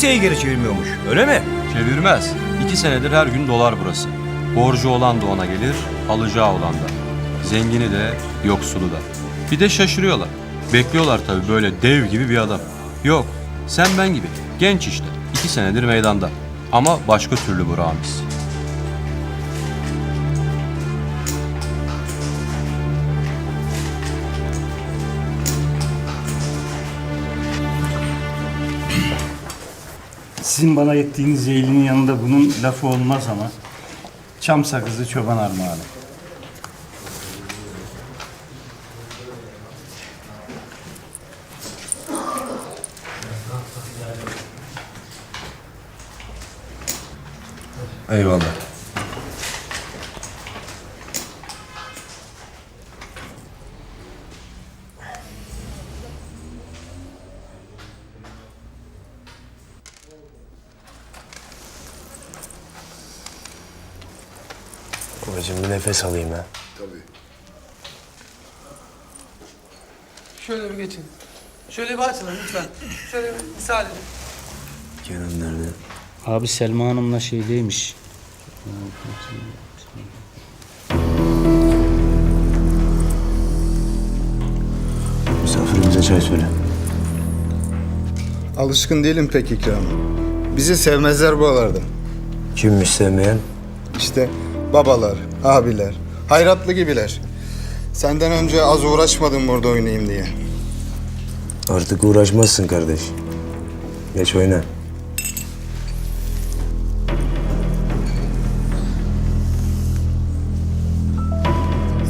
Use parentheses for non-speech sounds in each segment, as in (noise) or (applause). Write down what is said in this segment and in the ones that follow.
kimseyi geri çevirmiyormuş. Öyle mi? Çevirmez. İki senedir her gün dolar burası. Borcu olan da ona gelir, alacağı olan da. Zengini de, yoksulu da. Bir de şaşırıyorlar. Bekliyorlar tabii böyle dev gibi bir adam. Yok, sen ben gibi. Genç işte. İki senedir meydanda. Ama başka türlü bu Sizin bana ettiğiniz zeylinin yanında bunun lafı olmaz ama çam sakızı çoban armağanı. Eyvallah. Babacığım bir nefes alayım ha. Şöyle bir geçin. Şöyle bir açın lütfen. Şöyle bir müsaade edin. Kenan nerede? Abi Selma Hanım'la şeydeymiş. Misafirimize çay söyle. Alışkın değilim pek ikrama. Bizi sevmezler buralarda. Kimmiş sevmeyen? İşte babalar, abiler, hayratlı gibiler. Senden önce az uğraşmadım burada oynayayım diye. Artık uğraşmazsın kardeş. Geç oyna.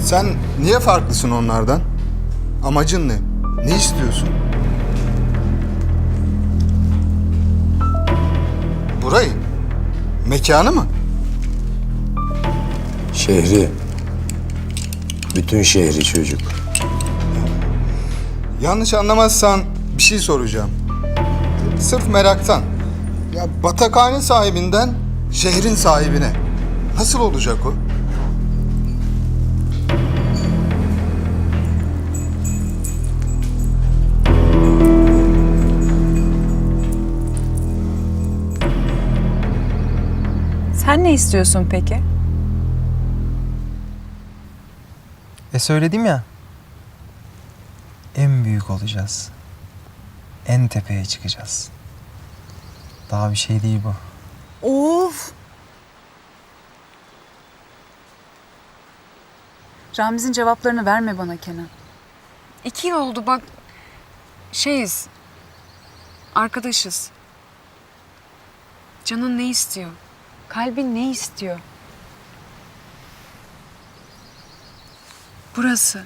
Sen niye farklısın onlardan? Amacın ne? Ne istiyorsun? Burayı? Mekanı mı? Şehri. Bütün şehri çocuk. Yanlış anlamazsan bir şey soracağım. Sırf meraktan. Ya batakhane sahibinden şehrin sahibine. Nasıl olacak o? Sen ne istiyorsun peki? E söyledim ya. En büyük olacağız. En tepeye çıkacağız. Daha bir şey değil bu. Of! Ramiz'in cevaplarını verme bana Kenan. İki yıl oldu bak. Şeyiz. Arkadaşız. Canın ne istiyor? Kalbin ne istiyor? Burası.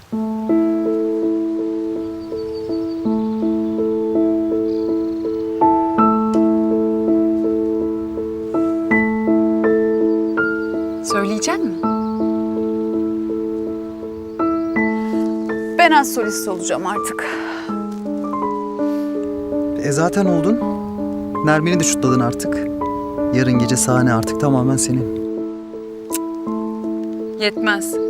Söyleyecek mi? Ben az solist olacağım artık. E zaten oldun. Nermin'i de şutladın artık. Yarın gece sahne artık tamamen senin. Yetmez.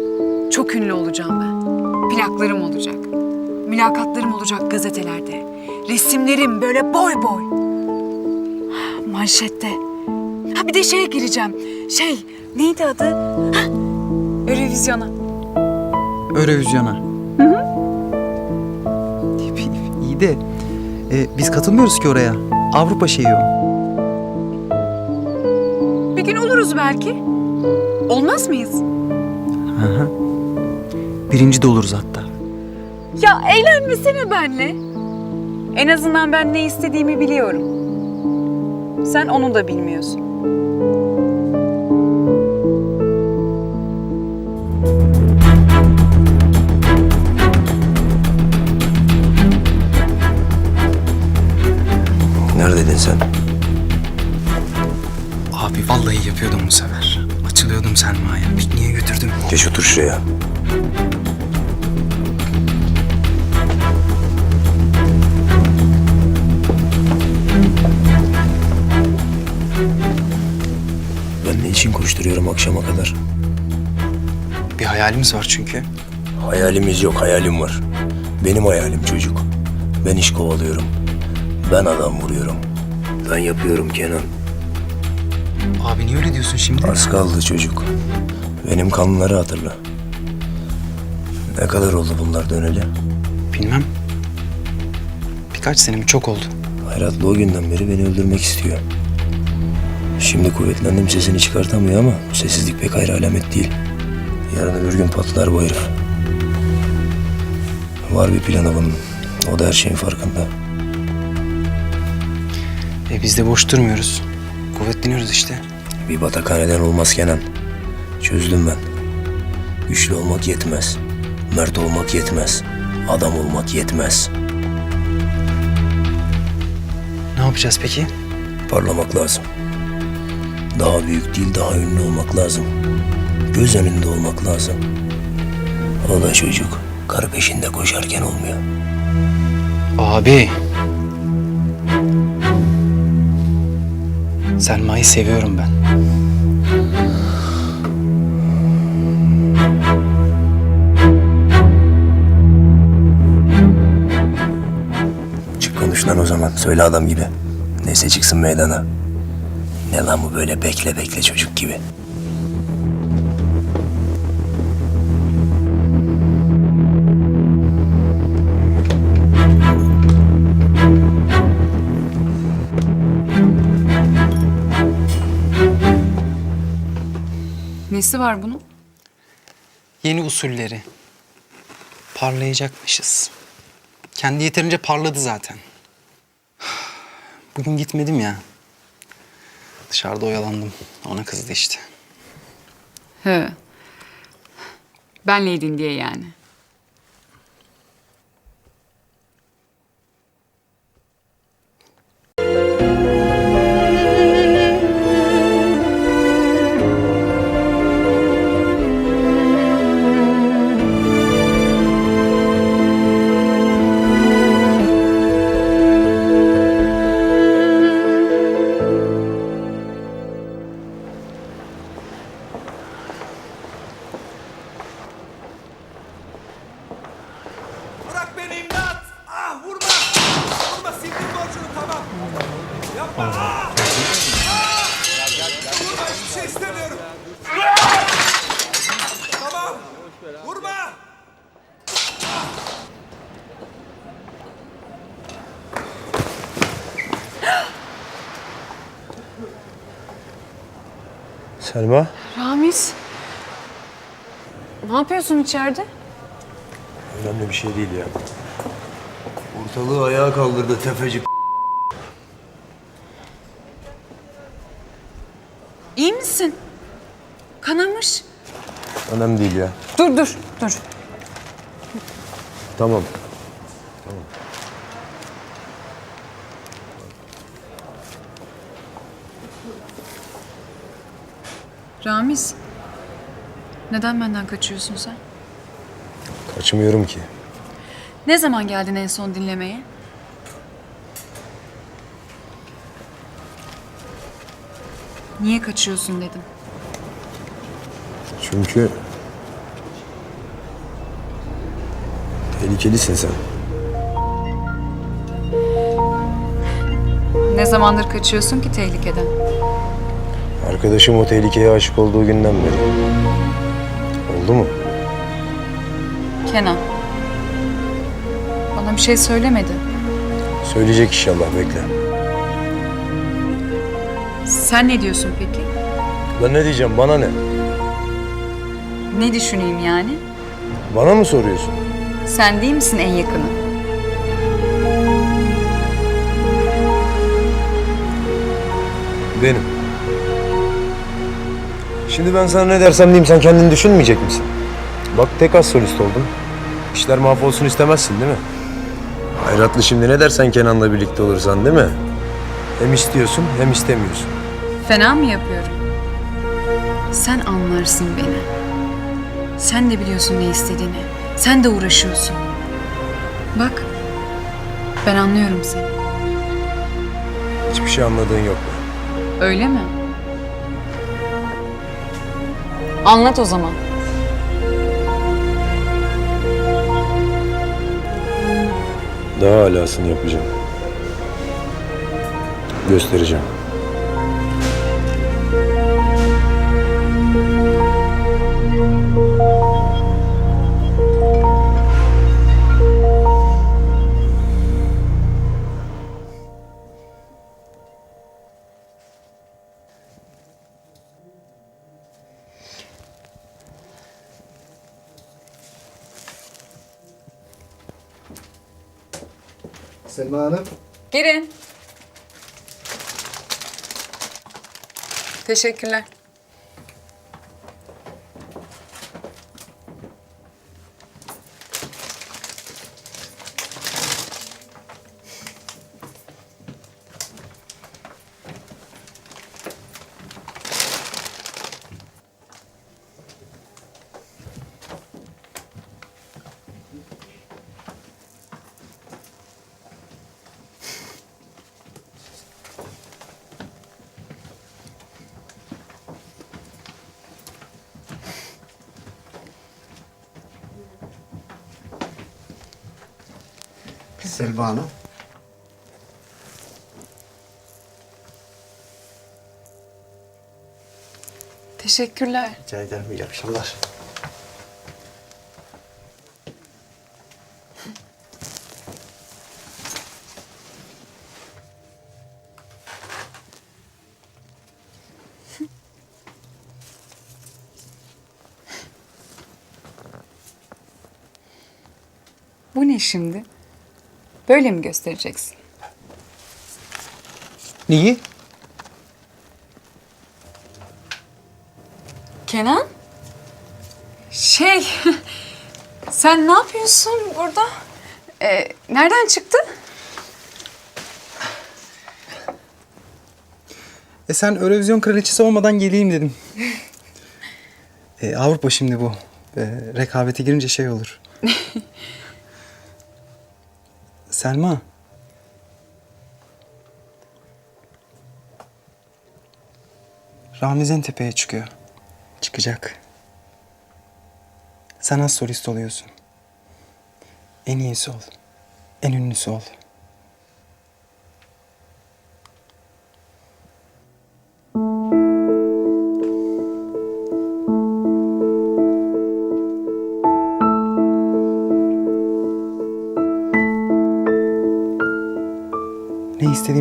Çok ünlü olacağım ben. Plaklarım olacak. Mülakatlarım olacak gazetelerde. Resimlerim böyle boy boy. Manşette. Ha bir de şeye gireceğim. Şey neydi adı? Ha, Eurovizyona. Eurovizyona. Hı hı. İyi de e, biz katılmıyoruz ki oraya. Avrupa şeyi o. Bir gün oluruz belki. Olmaz mıyız? Hı hı. Birinci de oluruz hatta. Ya eğlenmesene benle. En azından ben ne istediğimi biliyorum. Sen onu da bilmiyorsun. Neredeydin sen? Abi vallahi yapıyordum bu sefer. Açılıyordum Selma'ya. Pikniğe götürdüm. Geç otur şuraya. Hayalimiz var çünkü. Hayalimiz yok, hayalim var. Benim hayalim çocuk. Ben iş kovalıyorum. Ben adam vuruyorum. Ben yapıyorum Kenan. Abi niye öyle diyorsun şimdi? Az kaldı çocuk. Benim kanları hatırla. Ne kadar oldu bunlar döneli? Bilmem. Birkaç sene mi çok oldu. Hayratlı o günden beri beni öldürmek istiyor. Şimdi kuvvetlendim sesini çıkartamıyor ama bu sessizlik pek hayra alamet değil. Yarın öbür gün patlar bu herif. Var bir planı bunun. O da her şeyin farkında. E biz de boş durmuyoruz. Kuvvetleniyoruz işte. Bir batakhaneden olmaz Kenan. Çözdüm ben. Güçlü olmak yetmez. Mert olmak yetmez. Adam olmak yetmez. Ne yapacağız peki? Parlamak lazım. Daha büyük değil, daha ünlü olmak lazım. Göz önünde olmak lazım. O da çocuk. Kar peşinde koşarken olmuyor. Abi. Selma'yı seviyorum ben. Çık konuş lan o zaman. Söyle adam gibi. Neyse çıksın meydana. Ne lan bu böyle bekle bekle çocuk gibi. Nesi var bunun? Yeni usulleri. Parlayacakmışız. Kendi yeterince parladı zaten. (sighs) Bugün gitmedim ya. Dışarıda oyalandım. Ona kızdı işte. He. Benleydin diye yani. Selma? Ramiz. Ne yapıyorsun içeride? Önemli bir şey değil ya. Ortalığı ayağa kaldırdı tefecik. İyi misin? Kanamış. Önemli değil ya. Dur dur dur. Tamam. Ramiz. Neden benden kaçıyorsun sen? Kaçmıyorum ki. Ne zaman geldin en son dinlemeye? Niye kaçıyorsun dedim. Çünkü... Tehlikelisin sen. Ne zamandır kaçıyorsun ki tehlikeden? Arkadaşım o tehlikeye aşık olduğu günden beri. Oldu mu? Kenan. Bana bir şey söylemedi. Söyleyecek inşallah bekle. Sen ne diyorsun peki? Ben ne diyeceğim bana ne? Ne düşüneyim yani? Bana mı soruyorsun? Sen değil misin en yakını? Benim. Şimdi ben sana ne dersem diyeyim sen kendini düşünmeyecek misin? Bak tek az solist oldun. İşler mahvolsun istemezsin değil mi? Hayratlı şimdi ne dersen Kenan'la birlikte olursan değil mi? Hem istiyorsun hem istemiyorsun. Fena mı yapıyorum? Sen anlarsın beni. Sen de biliyorsun ne istediğini. Sen de uğraşıyorsun. Bak, ben anlıyorum seni. Hiçbir şey anladığın yok be. Öyle mi? Anlat o zaman. Daha alasını yapacağım. Göstereceğim. Selma Hanım. Girin. Teşekkürler. Selma Hanım. Teşekkürler. Rica ederim. İyi akşamlar. Bu ne şimdi? Böyle mi göstereceksin? Neyi? Kenan? Şey, (laughs) sen ne yapıyorsun burada? Ee, nereden çıktın? E sen Eurovision kraliçesi olmadan geleyim dedim. (laughs) e, Avrupa şimdi bu. E, rekabete girince şey olur. Selma. Ramiz en tepeye çıkıyor. Çıkacak. Sen az solist oluyorsun. En iyisi ol. En ünlüsü ol.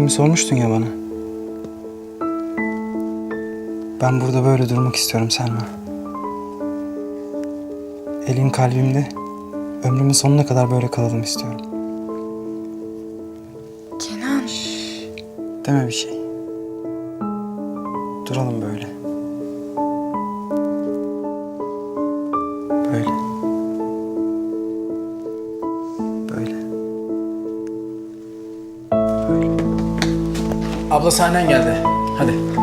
Sormuştun ya bana. Ben burada böyle durmak istiyorum Selma. Elin kalbimde. Ömrümün sonuna kadar böyle kalalım istiyorum. Kenan. Deme bir şey. Duralım. Böyle. Böyle. Abla sahnen geldi. Hadi.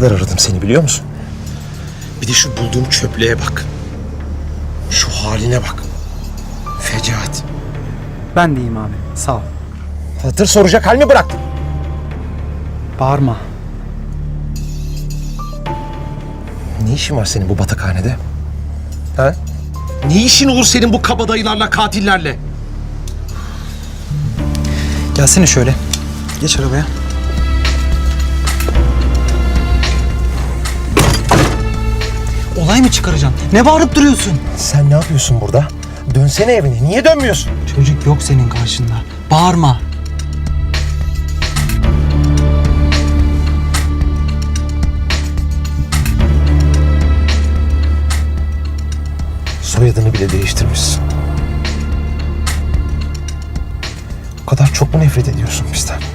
Kadar aradım seni biliyor musun? Bir de şu bulduğum çöplüğe bak. Şu haline bak. Fecaat. Ben de iyiyim abi. Sağ ol. Hatır soracak hal mi bıraktın? Bağırma. Ne işin var senin bu batakhanede? Ha? Ne işin olur senin bu kabadayılarla, katillerle? Gelsene şöyle. Geç arabaya. Olay mı çıkaracaksın? Ne bağırıp duruyorsun? Sen ne yapıyorsun burada? Dönsene evine. Niye dönmüyorsun? Çocuk yok senin karşında. Bağırma. Soyadını bile değiştirmişsin. O kadar çok mu nefret ediyorsun bizden?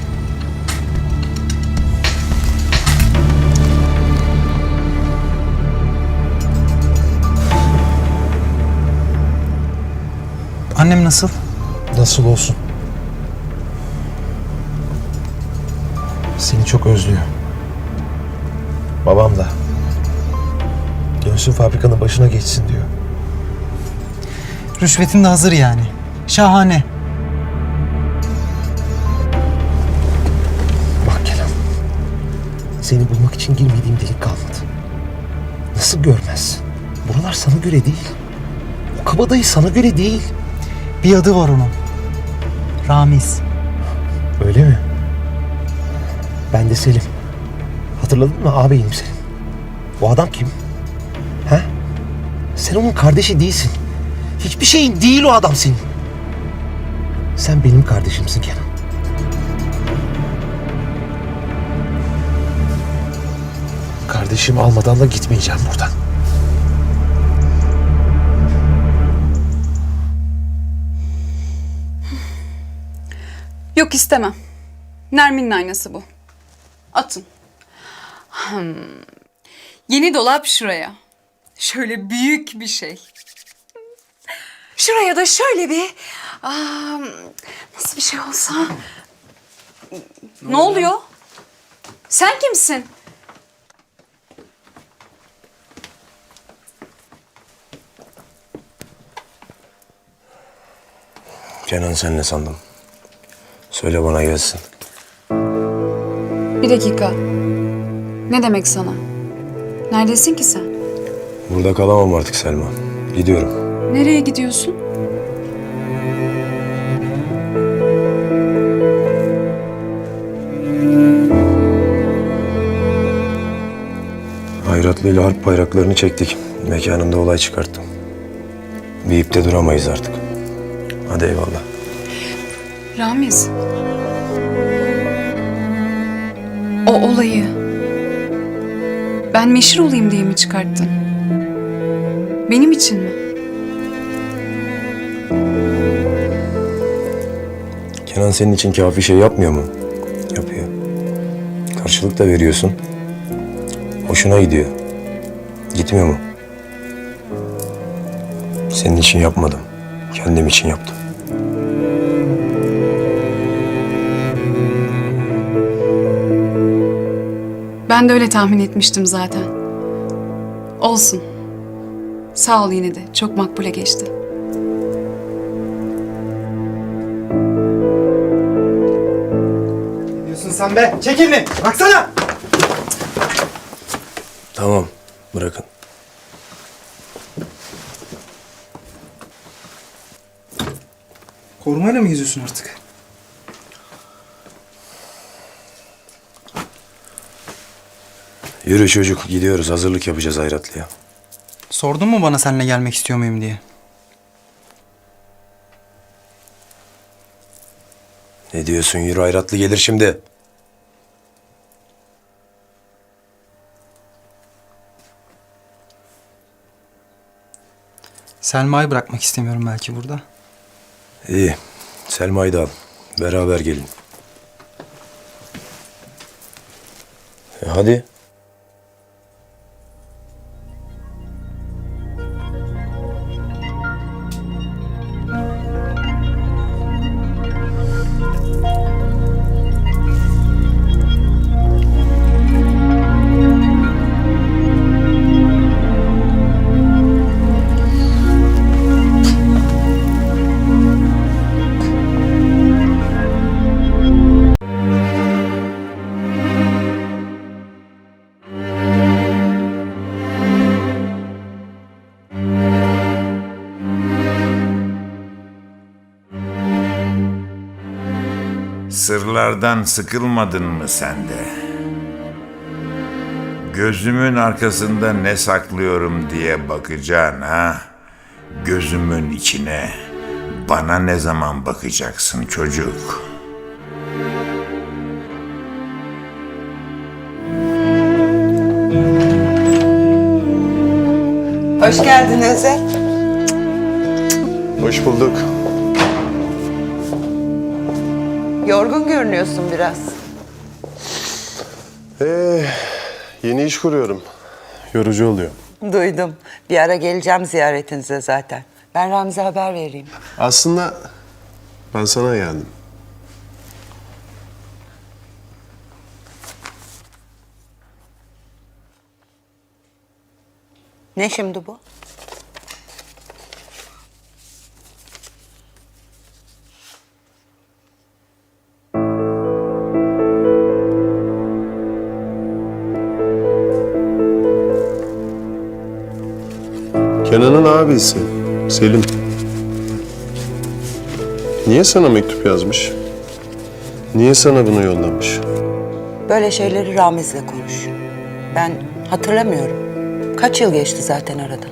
Annem nasıl? Nasıl olsun? Seni çok özlüyor. Babam da. Dönsün fabrikanın başına geçsin diyor. Rüşvetin de hazır yani. Şahane. Bak Kenan. Seni bulmak için girmediğim delik kalmadı. Nasıl görmezsin? Buralar sana göre değil. O kabadayı sana göre değil. Bir adı var onun. Ramiz. Öyle mi? Ben de Selim. Hatırladın mı ağabeyim senin? O adam kim? He? Sen onun kardeşi değilsin. Hiçbir şeyin değil o adam senin. Sen benim kardeşimsin Kenan. Kardeşim almadan da gitmeyeceğim buradan. Yok istemem. Nermin'in aynası bu. Atın. Hmm. Yeni dolap şuraya. Şöyle büyük bir şey. Şuraya da şöyle bir... Aa, nasıl bir şey olsa... Ne, oluyor? Sen kimsin? Kenan sen ne sandın? Söyle bana gelsin. Bir dakika. Ne demek sana? Neredesin ki sen? Burada kalamam artık Selma. Gidiyorum. Nereye gidiyorsun? Hayratlı ile harp bayraklarını çektik. Mekanında olay çıkarttım. Bir ipte duramayız artık. Hadi eyvallah. Ramiz. O olayı ben meşhur olayım diye mi çıkarttın? Benim için mi? Kenan senin için kafi şey yapmıyor mu? Yapıyor. Karşılık da veriyorsun. Hoşuna gidiyor. Gitmiyor mu? Senin için yapmadım. Kendim için yaptım. Ben de öyle tahmin etmiştim zaten. Olsun. Sağ ol yine de. Çok makbule geçti. diyorsun sen be? Çek elini. Baksana. Tamam. Bırakın. Korumayla mı geziyorsun artık? Yürü çocuk. Gidiyoruz. Hazırlık yapacağız Hayratlı'ya. Sordun mu bana seninle gelmek istiyor muyum diye? Ne diyorsun? Yürü Hayratlı gelir şimdi. Selma'yı bırakmak istemiyorum belki burada. İyi. Selma'yı da al. Beraber gelin. E hadi. Sırlardan sıkılmadın mı sen de? Gözümün arkasında ne saklıyorum diye bakacaksın ha? Gözümün içine. Bana ne zaman bakacaksın çocuk? Hoş geldin Özer. Hoş bulduk. Yorgun görünüyorsun biraz. Ee, yeni iş kuruyorum. Yorucu oluyor. Duydum. Bir ara geleceğim ziyaretinize zaten. Ben Ramiz'e haber vereyim. Aslında ben sana geldim. Ne şimdi bu? Kenan'ın abisi Selim. Niye sana mektup yazmış? Niye sana bunu yollamış? Böyle şeyleri Ramiz'le konuş. Ben hatırlamıyorum. Kaç yıl geçti zaten aradan.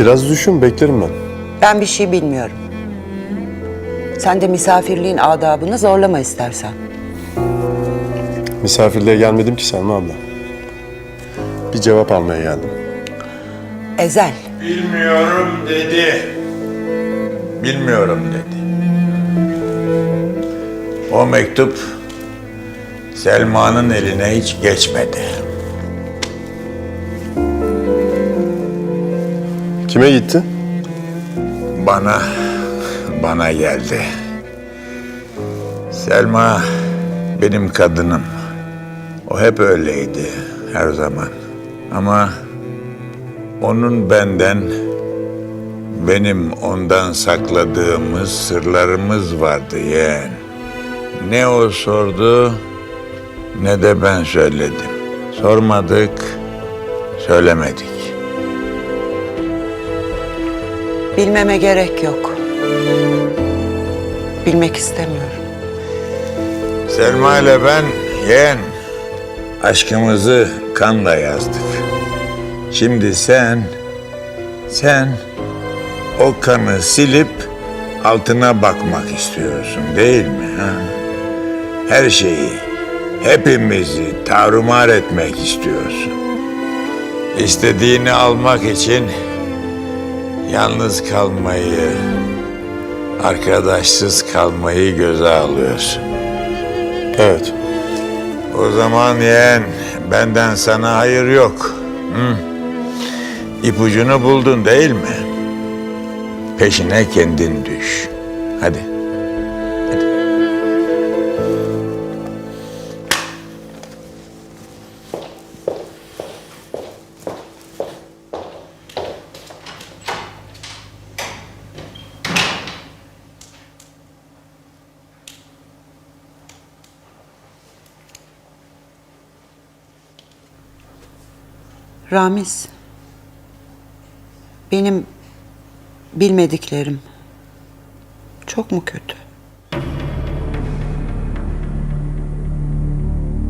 Biraz düşün, beklerim ben. Ben bir şey bilmiyorum. Sen de misafirliğin adabını zorlama istersen. Misafirliğe gelmedim ki Selma abla. Bir cevap almaya geldim. Ezel. Bilmiyorum dedi. Bilmiyorum dedi. O mektup Selma'nın eline hiç geçmedi. Kime gitti? Bana, bana geldi. Selma benim kadınım. O hep öyleydi her zaman. Ama onun benden, benim ondan sakladığımız sırlarımız vardı yeğen. Ne o sordu ne de ben söyledim. Sormadık, söylemedik. Bilmeme gerek yok. Bilmek istemiyorum. Selma ile ben yeğen aşkımızı kanla yazdık. Şimdi sen, sen o kanı silip altına bakmak istiyorsun değil mi? Ha? Her şeyi, hepimizi tarumar etmek istiyorsun. İstediğini almak için yalnız kalmayı, arkadaşsız kalmayı göze alıyorsun. Evet. O zaman yeğen benden sana hayır yok. Hı? İpucunu buldun değil mi? Peşine kendin düş. Hadi. Hadi. Ramiz. Benim bilmediklerim çok mu kötü?